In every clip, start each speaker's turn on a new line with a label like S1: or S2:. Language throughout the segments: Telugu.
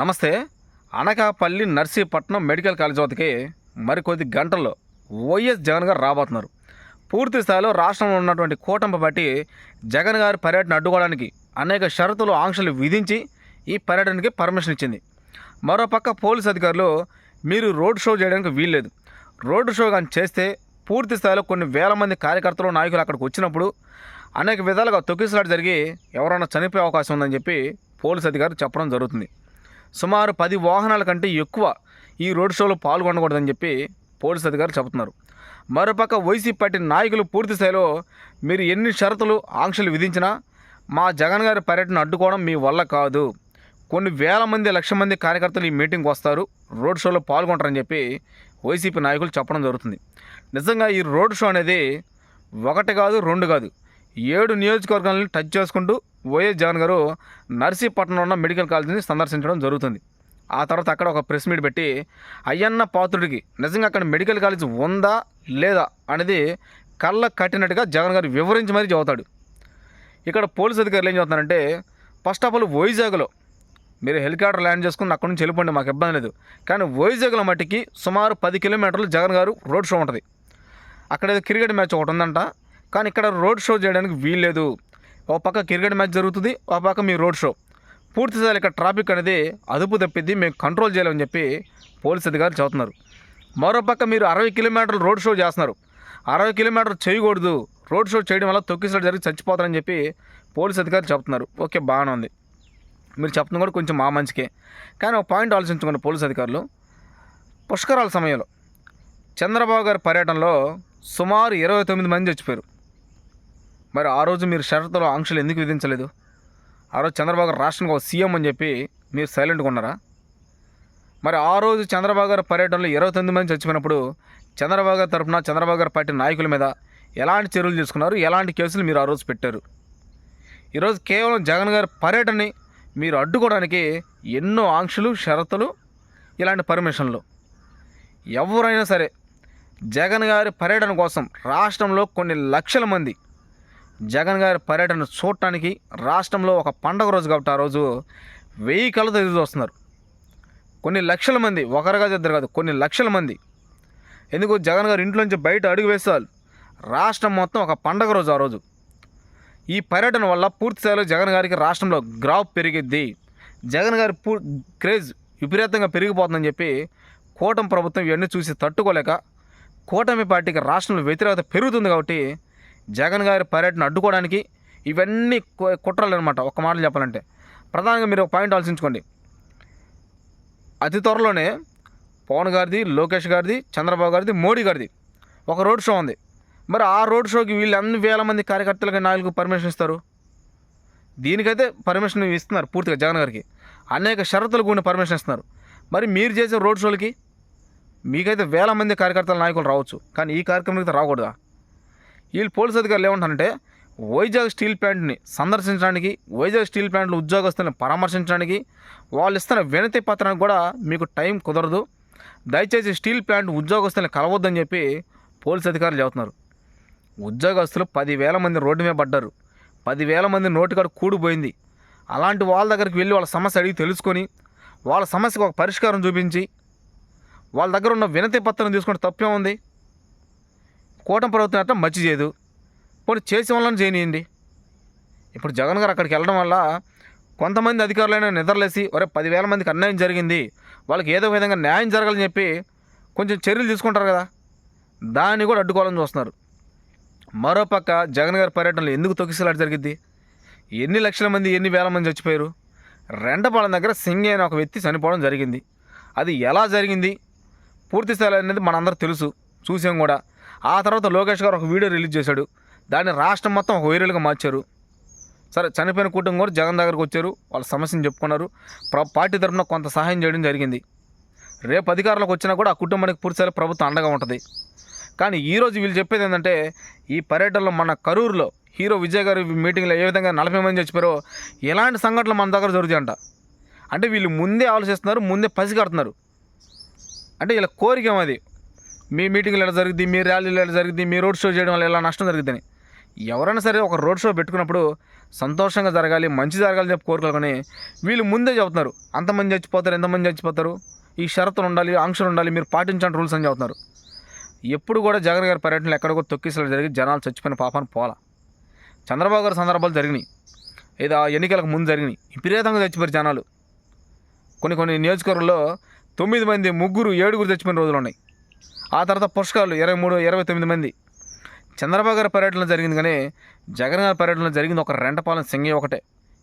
S1: నమస్తే. అనకాపల్లి నర్సీపట్నం మెడికల్ కాలేజ్ వద్దకి మరికొద్ది గంటల్లో వైఎస్ జగన్ గారు రాబోతున్నారు. పూర్తి స్థాయిలో రాష్ట్రంలో ఉన్నటువంటి కూటమి బట్టి జగన్ గారి పర్యటన అడ్డుకోవడానికి అనేక షరతులు ఆంక్షలు విధించి ఈ పర్యటనకి పర్మిషన్ ఇచ్చింది. మరోపక్క పోలీస్ అధికారులు మీరు రోడ్ షో చేయడానికి వీల్లేదు. రోడ్ షో కానీ చేస్తే పూర్తి స్థాయిలో కొన్ని వేల మంది కార్యకర్తలు నాయకులు అక్కడికి వచ్చినప్పుడు అనేక విధాలుగా తొక్కిసలాట జరిగి ఎవరైనా చనిపోయే అవకాశం ఉందని చెప్పి పోలీస్ అధికారులు చెప్పడం జరుగుతుంది. సుమారు పది వాహనాల కంటే ఎక్కువ ఈ రోడ్ షోలో పాల్గొనకూడదని చెప్పి పోలీస్ అధికారులు చెబుతున్నారు. మరోపక్క వైసీపీ పార్టీ నాయకులు పూర్తి స్థాయిలో మీరు ఎన్ని షరతులు ఆంక్షలు విధించినా మా జగన్ గారి పర్యటన అడ్డుకోవడం మీ వల్ల కాదు. కొన్ని వేల మంది లక్ష మంది కార్యకర్తలు ఈ మీటింగ్కి వస్తారు రోడ్ షోలో పాల్గొంటారని చెప్పి వైసీపీ నాయకులు చెప్పడం జరుగుతుంది. నిజంగా ఈ రోడ్ షో అనేది ఒకటి కాదు రెండు కాదు ఏడు నియోజకవర్గాలను టచ్ చేసుకుంటూ వైఎస్ జగన్ గారు నర్సీపట్నంలో ఉన్న మెడికల్ కాలేజీని సందర్శించడం జరుగుతుంది. ఆ తర్వాత అక్కడ ఒక ప్రెస్ మీట్ పెట్టి అయ్యన్న పాత్రుడికి నిజంగా అక్కడ మెడికల్ కాలేజ్ ఉందా లేదా? అనేది కళ్ళ కట్టినట్టుగా జగన్ గారు వివరించి మరీ చదువుతాడు ఇక్కడ పోలీస్ అధికారులు ఏం చెబుతున్నారంటే ఫస్ట్ ఆఫ్ ఆల్ వైజాగ్లో మీరు హెలికాప్టర్ ల్యాండ్ చేసుకుని అక్కడి నుంచి వెళ్ళిపోండి మాకు ఇబ్బంది లేదు. కానీ వైజాగ్లో మట్టికి సుమారు పది కిలోమీటర్లు జగన్ గారు రోడ్ షో ఉంటుంది. అక్కడ ఏదో క్రికెట్ మ్యాచ్ ఒకటి ఉందంట కానీ ఇక్కడ రోడ్ షో చేయడానికి వీల్లేదు. ఒక పక్క క్రికెట్ మ్యాచ్ జరుగుతుంది ఒక పక్క మీ రోడ్ షో. పూర్తి స్థాయిలో ఇక్కడ ట్రాఫిక్ అనేది అదుపు తప్పిద్ది మేము కంట్రోల్ చేయలేమని చెప్పి పోలీస్ అధికారులు చెబుతున్నారు. మరోపక్క మీరు అరవై కిలోమీటర్లు రోడ్ షో చేస్తున్నారు. అరవై కిలోమీటర్లు చేయకూడదు. రోడ్ షో చేయడం వల్ల తొక్కిసారి జరిగి చచ్చిపోతారని చెప్పి పోలీస్ అధికారులు చెప్తున్నారు ఓకే బాగానే ఉంది. మీరు చెప్పడం కూడా కొంచెం మా మంచికే. కానీ ఒక పాయింట్ ఆలోచించుకోండి పోలీస్ అధికారులు. పుష్కరాల సమయంలో చంద్రబాబు గారి పర్యటనలో సుమారు ఇరవై తొమ్మిది మంది చచ్చిపోయారు. మరి ఆ రోజు మీరు షరతులు ఆంక్షలు ఎందుకు విధించలేదు? ఆ రోజు చంద్రబాబు గారు రాష్ట్రానికి ఒక సీఎం అని చెప్పి మీరు సైలెంట్గా ఉన్నారా? మరి ఆ రోజు చంద్రబాబు గారి పర్యటనలో ఇరవై తొమ్మిది మంది చచ్చిపోయినప్పుడు చంద్రబాబు గారి తరఫున చంద్రబాబు గారి పార్టీ నాయకుల మీద ఎలాంటి చర్యలు తీసుకున్నారు? ఎలాంటి కేసులు మీరు ఆ రోజు పెట్టారు? ఈరోజు కేవలం జగన్ గారి పర్యటనని మీరు అడ్డుకోవడానికి ఎన్నో ఆంక్షలు షరతులు ఇలాంటి పర్మిషన్లు. ఎవరైనా సరే జగన్ గారి పర్యటన కోసం రాష్ట్రంలో కొన్ని లక్షల మంది జగన్ గారి పర్యటన చూడటానికి రాష్ట్రంలో ఒక పండగ రోజు కాబట్టి ఆ రోజు వెయ్యి కళ్ళతో ఎదురు వస్తున్నారు కొన్ని లక్షల మంది ఒకరు కాదు ఇద్దరు కాదు కొన్ని లక్షల మంది. ఎందుకు? జగన్ గారు ఇంట్లోంచి బయట అడుగు వేస్తారు. రాష్ట్రం మొత్తం ఒక పండగ రోజు ఆ రోజు. ఈ పర్యటన వల్ల పూర్తి స్థాయిలో జగన్ గారికి రాష్ట్రంలో గ్రాఫ్ పెరిగిద్ది. జగన్ గారి పూ క్రేజ్ విపరీతంగా పెరిగిపోతుందని చెప్పి కూటమి ప్రభుత్వం ఇవన్నీ చూసి తట్టుకోలేక కూటమి పార్టీకి రాష్ట్రంలో వ్యతిరేకత పెరుగుతుంది కాబట్టి జగన్ గారి పర్యటన అడ్డుకోవడానికి ఇవన్నీ కుట్రలు అనమాట ఒక మాటలు చెప్పాలంటే. ప్రధానంగా మీరు ఒక పాయింట్ ఆలోచించుకోండి. అతి త్వరలోనే పవన్ గారిది లోకేష్ గారిది చంద్రబాబు గారిది మోడీ గారిది ఒక రోడ్ షో ఉంది. మరి ఆ రోడ్ షోకి వీళ్ళు అన్ని వేల మంది కార్యకర్తలకి నాయకులకు పర్మిషన్ ఇస్తారు. దీనికైతే పర్మిషన్ ఇస్తున్నారు పూర్తిగా జగన్ గారికి. అనేక షరతులు కూడిన పర్మిషన్ ఇస్తున్నారు. మరి మీరు చేసే రోడ్ షోలకి మీకైతే వేల మంది కార్యకర్తల నాయకులు రావచ్చు. కానీ ఈ కార్యక్రమానికి అయితే రాకూడదా? వీళ్ళు పోలీస్ అధికారులు ఏమంటారంటే వైజాగ్ స్టీల్ ప్లాంట్ని సందర్శించడానికి వైజాగ్ స్టీల్ ప్లాంట్లో ఉద్యోగస్తులను పరామర్శించడానికి వాళ్ళు ఇస్తున్న వినతి పత్రానికి కూడా మీకు టైం కుదరదు. దయచేసి స్టీల్ ప్లాంట్ ఉద్యోగస్తులను కలవద్దని చెప్పి పోలీస్ అధికారులు చెబుతున్నారు. ఉద్యోగస్తులు పదివేల మంది రోడ్డు మీద పడ్డారు. పదివేల మంది నోటికాడ కూడిపోయింది అలాంటి వాళ్ళ దగ్గరికి వెళ్ళి వాళ్ళ సమస్య అడిగి తెలుసుకొని వాళ్ళ సమస్యకు ఒక పరిష్కారం చూపించి వాళ్ళ దగ్గర ఉన్న వినతి పత్రం తీసుకుంటే తప్పే ఉంది కూటమి ప్రభుత్వం అట్లా మంచి చేయదు. పోనీ చేసే వాళ్ళని చేయనియండి. ఇప్పుడు జగన్ గారు అక్కడికి వెళ్ళడం వల్ల కొంతమంది అధికారులైనా నిద్రలేసి ఒరే పదివేల మందికి అన్యాయం జరిగింది. వాళ్ళకి ఏదో విధంగా న్యాయం జరగాలని చెప్పి కొంచెం చర్యలు తీసుకుంటారు కదా. దాన్ని కూడా అడ్డుకోవాలని చూస్తున్నారు. మరోపక్క జగన్ గారి పర్యటనలో ఎందుకు తొక్కిసలాట జరిగింది ఎన్ని లక్షల మంది ఎన్ని వేల మంది చచ్చిపోయారు? రెండపాలెం దగ్గర సింగ్ అయిన ఒక వ్యక్తి చనిపోవడం జరిగింది. అది ఎలా జరిగింది? పూర్తి స్థాయి అనేది మనందరూ తెలుసు. చూసాం కూడా. ఆ తర్వాత లోకేష్ గారు ఒక వీడియో రిలీజ్ చేశాడు. దాన్ని రాష్ట్రం మొత్తం ఒక వైరల్గా మార్చారు. సరే చనిపోయిన కుటుంబం కూడా జగన్ దగ్గరకు వచ్చారు. వాళ్ళ సమస్యను చెప్పుకున్నారు. ప్ర- పార్టీ తరఫున కొంత సహాయం చేయడం జరిగింది. రేపు అధికారంలోకి వచ్చినా కూడా ఆ కుటుంబానికి పూర్తిసారి ప్రభుత్వం అండగా ఉంటుంది. కానీ ఈరోజు వీళ్ళు చెప్పేది ఏంటంటే ఈ పర్యటనలో మన కరూరులో హీరో విజయ్ గారి మీటింగ్లో ఏ విధంగా నలభై మంది చచ్చిపోయారో ఎలాంటి సంఘటనలు మన దగ్గర జరుగుతాయంట. అంటే వీళ్ళు ముందే ఆలోచిస్తున్నారు ముందే పసిగడుతున్నారు. అంటే వీళ్ళ కోరిక ఏమది మీ మీటింగ్లు ఎలా జరిగింది మీ ర్యాలీలు ఎలా జరిగింది మీ రోడ్ షో చేయడం వల్ల ఎలా నష్టం జరుగుతుందని ఎవరైనా సరే ఒక రోడ్ షో పెట్టుకున్నప్పుడు సంతోషంగా జరగాలి మంచి జరగాలి చెప్పి కోరుకోవాలి కానీ వీళ్ళు ముందే చెబుతున్నారు. అంతమంది చచ్చిపోతారు ఎంతమంది చచ్చిపోతారు ఈ షరతులు ఉండాలి ఆంక్షలు ఉండాలి మీరు పాటించండి రూల్స్ అని చెబుతున్నారు. ఎప్పుడు కూడా జగన్ గారి పర్యటనలు ఎక్కడికో తొక్కిసలు జరిగి జనాలు చచ్చిపోయిన పాపాన్ని పోలా. చంద్రబాబు గారి సందర్భాలు జరిగినాయి. ఏదో ఎన్నికలకు ముందు జరిగినాయి. విపరీతంగా చచ్చిపోయారు జనాలు. కొన్ని కొన్ని నియోజకవర్గంలో తొమ్మిది మంది ముగ్గురు ఏడుగురు చచ్చిపోయిన రోజులు ఉన్నాయి. ఆ తర్వాత పుష్కరాలు ఇరవై మూడు ఇరవై తొమ్మిది మంది. చంద్రబాబు గారి పర్యటన జరిగింది కానీ జగన్ గారి పర్యటన జరిగింది ఒక రెంటపాలెం సింగి ఒకటే.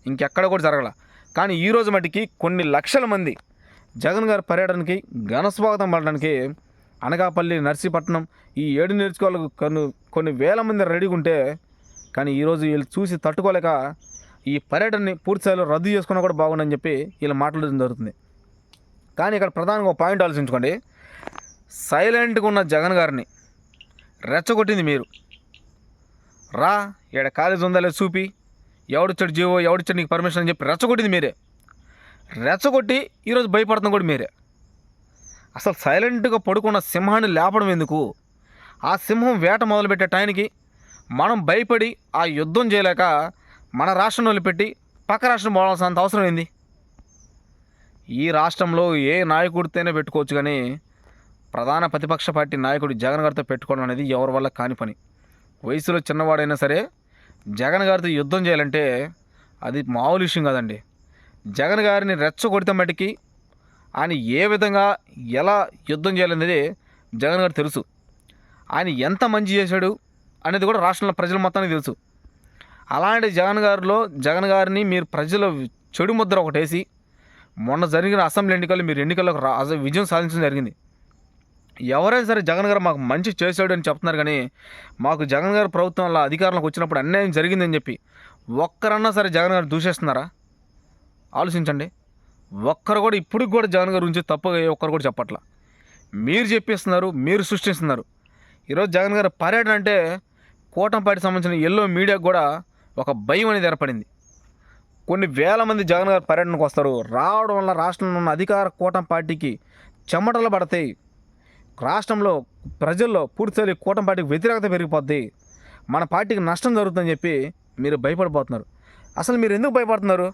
S1: ఇంకెక్కడ కూడా జరగల. కానీ ఈ రోజు మటుకి కొన్ని లక్షల మంది జగన్ గారి పర్యటనకి ఘన స్వాగతం పడడానికి అనకాపల్లి నర్సీపట్నం ఈ ఏడు నేర్చుకోవాలకు కొన్ని కొన్ని వేల మంది రెడీగా ఉంటే కానీ ఈరోజు వీళ్ళు చూసి తట్టుకోలేక ఈ పర్యటనని పూర్తిస్థాయిలో రద్దు చేసుకున్నా కూడా బాగుండని చెప్పి వీళ్ళు మాట్లాడడం జరుగుతుంది కానీ ఇక్కడ ప్రధానంగా ఒక పాయింట్ ఆలోచించుకోండి. సైలెంట్గా ఉన్న జగన్ గారిని రెచ్చగొట్టింది మీరు. రా ఇక్కడ కాలేజ్ ఉందా లేదు చూపి. ఎవడిచ్చాడు జీవో ఎవడిచ్చాడు నీకు పర్మిషన్ అని చెప్పి రెచ్చగొట్టింది మీరే. రెచ్చగొట్టి ఈరోజు భయపడుతుంది కూడా మీరే. అసలు సైలెంట్గా పడుకున్న సింహాన్ని లేపడం ఎందుకు? ఆ సింహం వేట మొదలుపెట్టే టైంకి మనం భయపడి ఆ యుద్ధం చేయలేక మన రాష్ట్రం వదిలిపెట్టి పక్క రాష్ట్రం పోవాల్సినంత అవసరం ఏంది? ఈ రాష్ట్రంలో ఏ నాయకుడితేనే పెట్టుకోవచ్చు కానీ ప్రధాన ప్రతిపక్ష పార్టీ నాయకుడు జగన్ గారితో పెట్టుకోవడం అనేది ఎవరి వల్ల కాని పని. వయసులో చిన్నవాడైనా సరే జగన్ గారితో యుద్ధం చేయాలంటే అది మామూలు విషయం కాదండి. జగన్ గారిని రెచ్చగొడితే మటుకి ఆయన ఏ విధంగా ఎలా యుద్ధం చేయాలనేది జగన్ గారు తెలుసు. ఆయన ఎంత మంచి చేశాడు అనేది కూడా రాష్ట్రంలో ప్రజల మొత్తానికి తెలుసు. అలాంటి జగన్ గారిలో జగన్ గారిని మీరు ప్రజల చెడు ముద్ర ఒకటేసి మొన్న జరిగిన అసెంబ్లీ ఎన్నికల్లో మీరు ఎన్నికల్లో రా- విజయం సాధించడం జరిగింది. ఎవరైనా సరే జగన్ గారు మాకు మంచి చేశాడు అని చెప్తున్నారు కానీ మాకు జగన్ గారు ప్రభుత్వం వల్ల అధికారంలోకి వచ్చినప్పుడు అన్యాయం జరిగిందని చెప్పి ఒక్కరన్నా సరే జగన్ గారు దూషిస్తున్నారా? ఆలోచించండి. ఒక్కరు కూడా ఇప్పటికి కూడా జగన్ గారి గురించి తప్పుగా ఒక్కరు కూడా చెప్పట్లా. మీరు చెప్పేస్తున్నారు మీరు సృష్టిస్తున్నారు. ఈరోజు జగన్ గారి పర్యటన అంటే కూటంపాటికి సంబంధించిన ఎల్లో మీడియాకు కూడా ఒక భయం అనేది ఏర్పడింది. కొన్ని వేల మంది జగన్ గారి పర్యటనకు వస్తారు. రావడం వల్ల రాష్ట్రంలో ఉన్న అధికార కూటమి పార్టీకి చెమటలు పడతాయి. రాష్ట్రంలో ప్రజల్లో పూర్తిస్థాయి కూటమి పార్టీకి వ్యతిరేకత పెరిగిపోద్ది. మన పార్టీకి నష్టం జరుగుతుందని చెప్పి మీరు భయపడిపోతున్నారు. అసలు మీరు ఎందుకు భయపడుతున్నారు?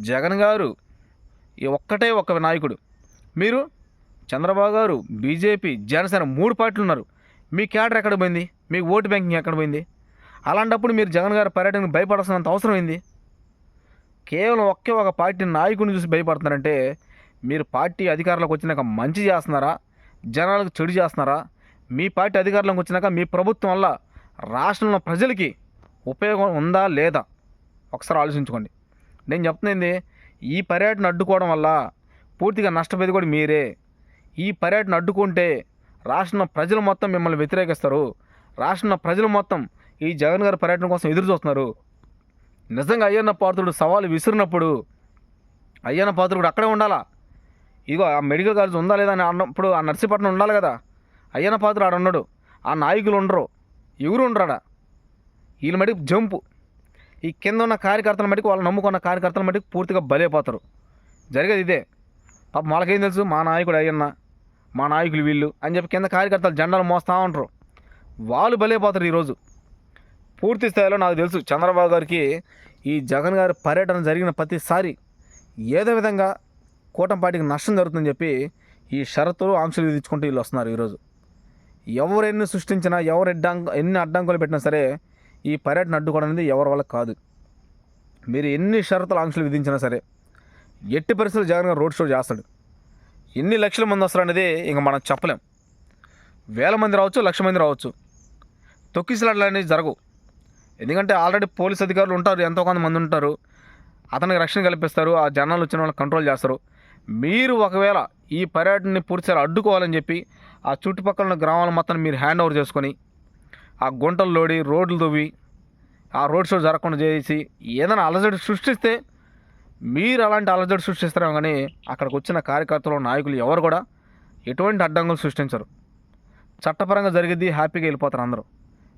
S1: జగన్ గారు ఈ ఒక్కటే ఒక్క నాయకుడు. మీరు చంద్రబాబు గారు బీజేపీ జనసేన మూడు పార్టీలు ఉన్నారు. మీ క్యాడర్ ఎక్కడ పోయింది? మీ ఓటు బ్యాంకింగ్ ఎక్కడ పోయింది? అలాంటప్పుడు మీరు జగన్ గారి పర్యటనకు భయపడాల్సినంత అవసరం ఏంది? కేవలం ఒకే ఒక పార్టీ నాయకుడిని చూసి భయపడుతున్నారంటే మీరు పార్టీ అధికారంలోకి వచ్చినాక మంచి చేస్తున్నారా? జనాలకు చెడు చేస్తున్నారా? మీ పార్టీ అధికారంలోకి వచ్చినాక మీ ప్రభుత్వం వల్ల రాష్ట్రంలో ప్రజలకి ఉపయోగం ఉందా లేదా? ఒకసారి ఆలోచించుకోండి. నేను చెప్తుంది ఈ పర్యటన అడ్డుకోవడం వల్ల పూర్తిగా నష్టపోయేది కూడా మీరే. ఈ పర్యటన అడ్డుకుంటే రాష్ట్రంలో ప్రజలు మొత్తం మిమ్మల్ని వ్యతిరేకిస్తారు. రాష్ట్రంలో ప్రజలు మొత్తం ఈ జగన్ గారి పర్యటన కోసం ఎదురు చూస్తున్నారు. నిజంగా అయ్యన్న పాత్రుడు సవాలు విసిరినప్పుడు అయ్యన్న పాత్రుడు అక్కడే ఉండాలా? ఇగో ఆ మెడికల్ కాలేజ్ ఉందా లేదా అని అన్నప్పుడు ఆ నర్సీపట్నం ఉండాలి కదా. అయ్యన్న పాత్ర ఆడ ఉన్నాడు. ఆ నాయకులు ఉండరు. ఎవరు ఉండరాడా వీళ్ళ మటుకు జంపు. ఈ కింద ఉన్న కార్యకర్తల మటుకు వాళ్ళు నమ్ముకున్న కార్యకర్తల మటుకు పూర్తిగా బలైపోతారు. జరిగేది ఇదే. పాప వాళ్ళకేం తెలుసు? మా నాయకుడు అయ్యన్న మా నాయకులు వీళ్ళు అని చెప్పి కింద కార్యకర్తలు జెండాలు మోస్తూ ఉంటారు వాళ్ళు బలైపోతారు ఈరోజు పూర్తి స్థాయిలో నాకు తెలుసు చంద్రబాబు గారికి ఈ జగన్ గారి పర్యటన జరిగిన ప్రతిసారి ఏదో విధంగా కూటంపాటికి నష్టం జరుగుతుందని చెప్పి ఈ షరతులు ఆంక్షలు విధించుకుంటూ వీళ్ళు వస్తున్నారు ఈరోజు. ఎవరు ఎన్ని సృష్టించినా ఎవరు అడ్డంకు ఎన్ని అడ్డంకులు పెట్టినా సరే ఈ పర్యటన అడ్డుకోవడం అనేది ఎవరి వల్ల కాదు. మీరు ఎన్ని షరతులు ఆంక్షలు విధించినా సరే ఎట్టి పరిస్థితులు జగన్ గారు రోడ్ షో చేస్తాడు. ఎన్ని లక్షల మంది వస్తారు అనేది ఇంక మనం చెప్పలేం. వేల మంది రావచ్చు లక్ష మంది రావచ్చు. తొక్కిసలాట్లు అనేవి జరగవు. ఎందుకంటే ఆల్రెడీ పోలీస్ అధికారులు ఉంటారు ఎంతో కొంతమంది ఉంటారు. అతనికి రక్షణ కల్పిస్తారు ఆ జనాలు వచ్చిన వాళ్ళని కంట్రోల్ చేస్తారు. మీరు ఒకవేళ ఈ పర్యటనని పూర్తిసారి అడ్డుకోవాలని చెప్పి ఆ చుట్టుపక్కల ఉన్న గ్రామాల మొత్తం మీరు హ్యాండ్ ఓవర్ చేసుకొని ఆ గుంటలు లోడి రోడ్లు దువ్వి ఆ రోడ్ షో జరగకుండా చేసి ఏదైనా అలజడి సృష్టిస్తే మీరు అలాంటి అలజడి సృష్టిస్తారేమో కానీ అక్కడికి వచ్చిన కార్యకర్తలు నాయకులు ఎవరు కూడా ఎటువంటి అడ్డంకులు సృష్టించరు. చట్టపరంగా జరిగేది హ్యాపీగా వెళ్ళిపోతారు అందరూ.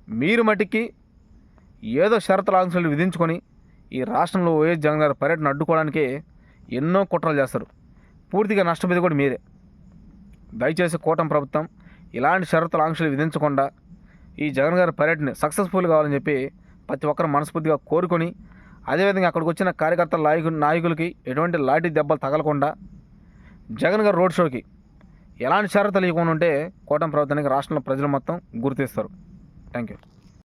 S1: మీరు మటుకి ఏదో షరతుల ఆంక్షలు విధించుకొని ఈ రాష్ట్రంలో వైఎస్ జగన్ గారి పర్యటన అడ్డుకోవడానికి ఎన్నో కుట్రలు చేస్తారు. పూర్తిగా నష్టపోయేది కూడా మీరే. దయచేసి కూటమి ప్రభుత్వం ఇలాంటి షరతులు ఆంక్షలు విధించకుండా ఈ జగన్ గారి పర్యటన సక్సెస్ఫుల్ కావాలని చెప్పి ప్రతి ఒక్కరు మనస్ఫూర్తిగా కోరుకొని అదేవిధంగా అక్కడికి వచ్చిన కార్యకర్తల నాయకులకి ఎటువంటి లాఠీ దెబ్బలు తగలకుండా జగన్ గారు రోడ్ షోకి ఎలాంటి షరతులు ఇవ్వకుండా ఉంటే కూటమి ప్రభుత్వానికి రాష్ట్రంలో ప్రజలు మొత్తం గుర్తిస్తారు. Thank you